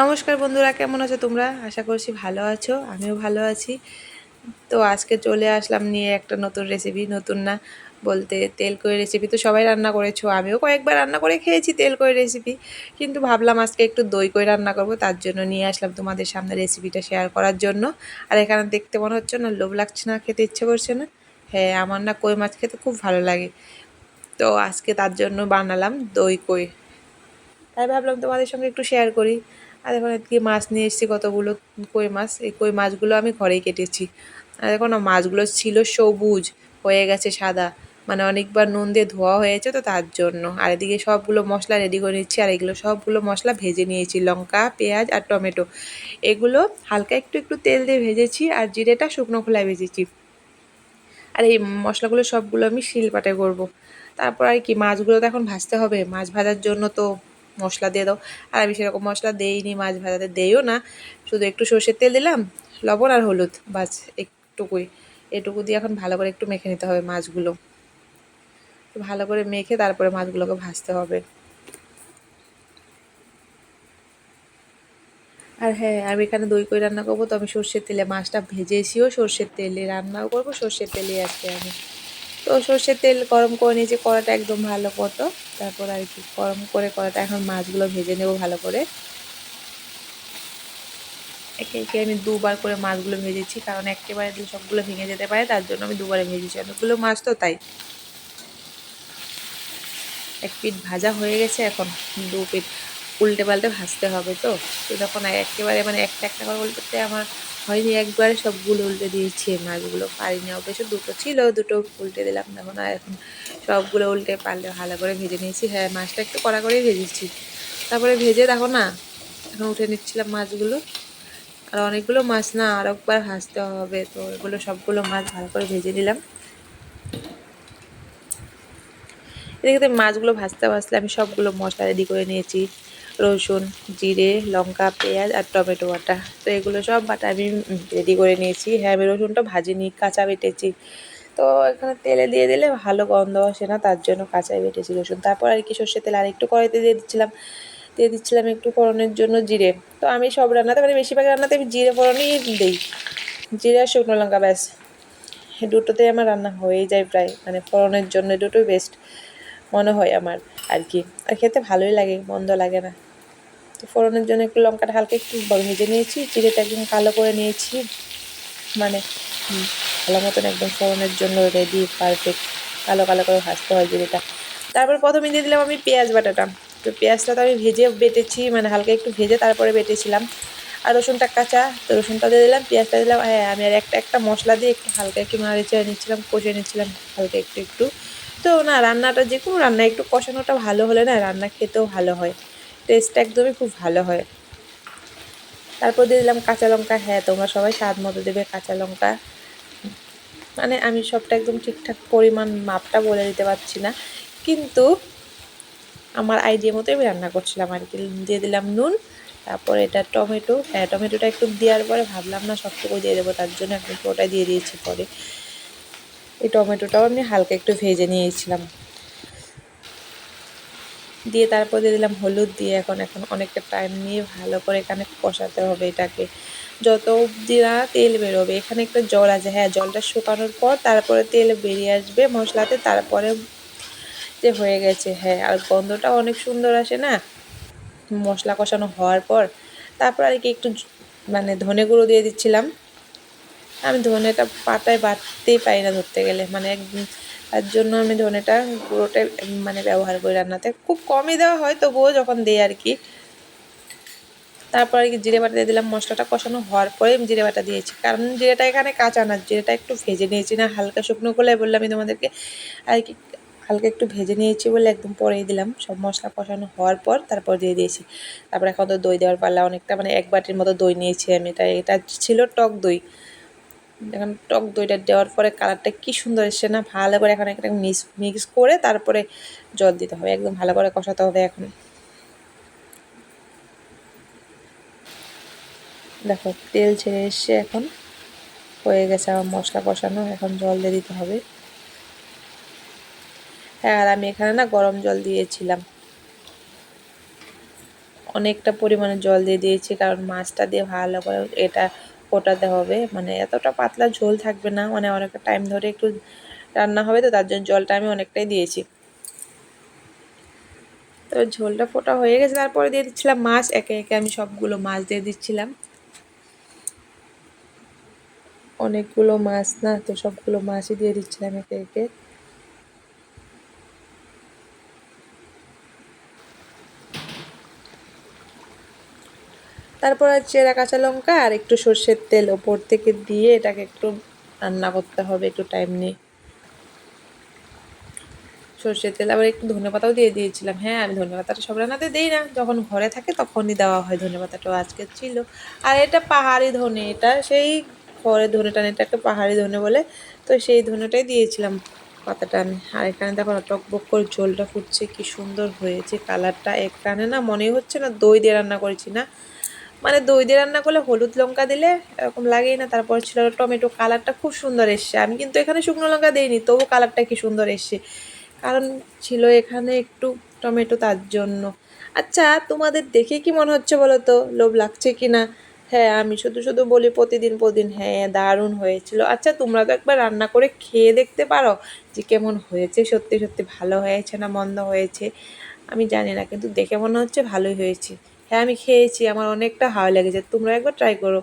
নমস্কার বন্ধুরা, কেমন আছো তোমরা? আশা করছি ভালো আছো, আমিও ভালো আছি। তো আজকে চলে আসলাম নিয়ে একটা নতুন রেসিপি নতুন না বলতে তেল কই রেসিপি তো সবাই রান্না করেছ, আমিও কয়েকবার রান্না করে খেয়েছি তেল কই রেসিপি কিন্তু ভাবলাম আজকে একটু দই কই রান্না করব, তার জন্য নিয়ে আসলাম তোমাদের সামনে রেসিপিটা শেয়ার করার জন্য। আর এখানে দেখতে মনে হচ্ছে না, লোভ লাগছে না, খেতে ইচ্ছে করছে না? হ্যাঁ আমার না কই মাছ খেতে খুব ভালো লাগে। তো আজকে তার জন্য বানালাম দই কই। তাই ভাবলাম তোমাদের সঙ্গে একটু শেয়ার করি। আর এখন আজকে মাছ নিয়ে এসেছি কতগুলো কই মাছ? এই কই মাছগুলো আমি ঘরেই কেটেছি। আর এখন মাছগুলো ছিল সবুজ, হয়ে গেছে সাদা। মানে অনেকবার নুন দিয়ে ধোয়া হয়েছে তো তার জন্য। আর এদিকে সবগুলো মশলা রেডি করে নিচ্ছি, আর এগুলো সবগুলো মশলা ভেজে নিয়েছি। লঙ্কা, পেঁয়াজ আর টমেটো। এগুলো হালকা একটু একটু তেল দিয়ে ভেজেছি আর জিরেটা শুকনো খোলায় ভেজেছি। আর এই মশলাগুলো সবগুলো আমি শিলপাটে করব। তারপর আর কি, মাছগুলো তো এখন ভাজতে হবে। মাছ ভাজার জন্য তো মশলা দিয়ে দাও। আর আমি সেরকম মশলা দেইনি, মাছ ভাজাতে দেইও না। শুধু একটু সর্ষের তেল দিলাম, লবণ আর হলুদ, বাস একটুকুই। এটুকু দিয়ে এখন ভালো করে একটু মেখে নিতে হবে মাছগুলো। ভালো করে মেখে তারপরে মাছগুলোকে ভাজতে হবে। আর হ্যাঁ আমি এখানে দই কই রান্না করব, তো আমি সর্ষের তেলে, মাছটা ভেজেছিও সর্ষের তেলে, রান্নাও করব সর্ষের তেলে আজকে আমি। তো সর্ষের তেল গরম করে নিয়েছি কড়াটা একদম ভালো মতো, তারপর আর কি গরম করে কড়াটা এখন মাছগুলো ভেজে নেব ভালো করে। একে একে আমি দুবার করে মাছগুলো ভেজেছি, কারণ একেবারে সবগুলো ভেঙে যেতে পারে, তার জন্য আমি দুবারে ভেজেছি। অনেকগুলো মাছ তো, তাই। এক পিঠ ভাজা হয়ে গেছে, এখন দু পিঠ উল্টে পাল্টে ভাজতে হবে তো। তো তখন একেবারে মানে একটা একটা করে উল্টে আমার হয়নি, একবারে সবগুলো উল্টে দিয়েছি, মাছগুলো পারিনি। অবশ্য দুটো ছিল, দুটো উল্টে দিলাম দেখুন আর এখন সবগুলো উল্টে পারলে ভালো করে ভেজে নিয়েছি। হ্যাঁ মাছটা একটু কড়া করেই ভেজেছি। তারপরে ভেজে দেখো না, এখন উঠে নিচ্ছিলাম মাছগুলো। আর অনেকগুলো মাছ না, আর একবার ভাজতে হবে, তো এগুলো সবগুলো মাছ ভালো করে ভেজে নিলাম। এদিকে মাছগুলো ভাজতে ভাজতে আমি সবগুলো মশলা রেডি করে নিয়েছি। রসুন, জিরে, লঙ্কা, পেঁয়াজ আর টমেটো বাটা। তো এগুলো সব বাটা আমি রেডি করে নিয়েছি। হ্যাঁ আমি রসুনটা ভাজিনি, কাঁচা বেটেছি। তো এখানে তেলে দিয়ে দিলে ভালো গন্ধ আসে না, তার জন্য কাঁচাই বেটেছি রসুন। তারপর আর কি সর্ষের তেল আর একটু কড়াইতে দিয়ে দিচ্ছিলাম। দিয়ে দিচ্ছিলাম একটু ফোড়নের জন্য জিরে। তো আমি সব রান্নাতে মানে বেশিরভাগ রান্নাতে আমি জিরে ফোড়নই দিই। জিরে আর শুকনো লঙ্কা, ব্যাস। দুটোতে আমার রান্না হয়েই যায় প্রায়। মানে ফোড়নের জন্য দুটোই বেস্ট মনে হয় আমার আর কি। আর খেতে ভালোই লাগে, মন্দ লাগে না। তো ফোড়নের জন্য একটু লঙ্কাটা হালকা একটু ভেজে নিয়েছি চিড়েটা একদম কালো করে নিয়েছি। মানে ভালো মতন একদম ফোড়নের জন্য রেডি পারফেক্ট কালো কালো করে ভাজতে হয় জিরেটা। তারপর প্রথমে দিয়ে দিলাম আমি পেঁয়াজ বাটাটা। তো পেঁয়াজটা তো আমি ভেজে বেটেছি মানে হালকা একটু ভেজে তারপরে বেটেছিলাম। আর রসুনটা কাঁচা, তো রসুনটা দিয়ে দিলাম, পেঁয়াজটা দিলাম হ্যাঁ আমি আর একটা একটা মশলা দিয়ে একটু হালকা একটু নাড়ে চেড়ে নিচ্ছিলাম কষে নিচ্ছিলাম হালকা একটু একটু। তো না, রান্নাটা যে কোনো রান্না, একটু কষানোটা ভালো হলে না রান্না খেতেও ভালো হয়। টেস্টটা একদমই খুব ভালো হয়। তারপর দিয়ে দিলাম কাঁচা লঙ্কা। হ্যাঁ তোমরা সবাই স্বাদ মতো দেবে কাঁচা লঙ্কা। মানে আমি সবটা একদম ঠিকঠাক পরিমাণ মাপটা বলে দিতে পারছি না। কিন্তু আমার আইডিয়া মতো আমি রান্না করছিলাম আর কি। দিয়ে দিলাম নুন, তারপর এটা টমেটো। হ্যাঁ টমেটোটা একটু দেওয়ার পরে ভাবলাম না সবটুকু দিয়ে দেবো, তার জন্য একটু ওটাই দিয়ে দিয়েছি পরে। এই টমেটোটাও আমি হালকা একটু ভেজে নিয়েছিলাম। দিয়ে তারপর দিয়ে দিলাম হলুদ দিয়ে এখন এখন অনেকটা টাইম নিয়ে ভালো করে এখানে কষাতে হবে এটাকে। যত অবধি না তেল বেরোবে, এখানে একটা জল আছে হ্যাঁ জলটা শুকানোর পর তারপরে তেল বেরিয়ে আসবে মশলাতে, তারপরে যে হয়ে গেছে হ্যাঁ আর গন্ধটাও অনেক সুন্দর আসে না? মশলা কষানো হওয়ার পর, তারপর আর কি একটু মানে ধনে গুঁড়ো দিয়ে দিচ্ছিলাম। আমি ধনেটা পাতায় বাটতেই পারি না ধরতে গেলে। মানে একদম তার জন্য আমি ধনেটা গুঁড়োটা মানে ব্যবহার করি রান্নাতে। খুব কমই দেওয়া হয়, তবুও যখন দেই আর কি। তারপর আর কি জিরে বাটা দিয়ে দিলাম, মশলাটা কষানো হওয়ার পরে আমি জিরে বাটা দিয়েছি। কারণ জিরেটা এখানে কাঁচা না, জিরেটা একটু ভেজে নিয়েছি না, হালকা শুকনো করলে বললাম আমি তোমাদেরকে। আর কি হালকা একটু ভেজে নিয়েছি বলে একদম পরেই দিলাম। সব মশলা কষানো হওয়ার পর তারপর দিয়ে দিয়েছি। তারপর এখন তো দই দেওয়ার পারলা অনেকটা মানে এক বাটির মতো দই নিয়েছি আমি। এটা এটা ছিল টক দই। এখন টক দইটা দেওয়ার পরে কালারটা কি সুন্দর এসছে না? ভালো করে এখন একটা মিক্স মিক্স করে তারপরে জল দিতে হবে, একদম ভালো করে কষাতে হবে এখন। দেখো, তেল ছেড়ে এসছে এখন, হয়ে গেছে আমার মশলা কষানো, এখন জল দিয়ে দিতে হবে। হ্যাঁ আর আমি এখানে না গরম জল দিয়েছিলাম। অনেকটা পরিমাণে জল দিয়ে দিয়েছি, কারণ মাছটা দিয়ে ভালো করে এটা ফোটাতে হবে। মানে এতটা পাতলা ঝোল থাকবে না। মানে অনেকটা টাইম ধরে একটু রান্না হবে তো, তার জন্য জলটা আমি অনেকটাই দিয়েছি। তো ঝোলটা ফোটা হয়ে গেছে। তারপরে দিয়ে দিচ্ছিলাম মাছ। একে একে আমি সবগুলো মাছ দিয়ে দিচ্ছিলাম। অনেকগুলো মাছ না, তো সবগুলো মাছই দিয়ে দিচ্ছিলাম একে একে। তারপর চেরা কাঁচা লঙ্কা আর একটু সর্ষের তেল ওপর থেকে দিয়ে এটাকে একটু রান্না করতে হবে, একটু টাইম নিয়ে। সর্ষের তেল আবার একটু ধনে পাতাও দিয়ে দিয়েছিলাম। হ্যাঁ আমি ধনে পাতাটা সব রান্নাতে দিই না। যখন ঘরে থাকে তখনই দেওয়া হয় ধনে পাতাটাও আজকে ছিল। আর এটা পাহাড়ি ধনে, এটা সেই ঘরে ধনে টানে এটাকে পাহাড়ি ধনে বলে। তো সেই ধনেটাই দিয়েছিলাম পাতাটা আমি। আর এখানে দেখো টকবক করে ঝোলটা ফুটছে, কি সুন্দর হয়েছে কালারটা এখানে না মনে হচ্ছে না দই দিয়ে রান্না করেছি না। মানে দই দিয়ে রান্না করলে হলুদ লঙ্কা দিলে এরকম লাগেই না, তারপর ছিল টমেটো কালারটা খুব সুন্দর এসছে। আমি কিন্তু এখানে শুকনো লঙ্কা দিইনি, তবু কালারটা কি সুন্দর এসছে। কারণ ছিল এখানে একটু টমেটো তার জন্য। আচ্ছা তোমাদের দেখে কি মনে হচ্ছে বলো তো? লোভ লাগছে কি না? হ্যাঁ আমি শুধু শুধু বলি প্রতিদিন প্রতিদিন হ্যাঁ দারুণ হয়েছিল। আচ্ছা তোমরা তো একবার রান্না করে খেয়ে দেখতে পারো যে কেমন হয়েছে। সত্যি সত্যি ভালো হয়েছে না মন্দ হয়েছে? আমি জানি না, কিন্তু দেখে মনে হচ্ছে ভালোই হয়েছে। হ্যাঁ আমি খেয়েছি আমার অনেকটা হাওয়া লেগেছে তোমরা একবার ট্রাই করো।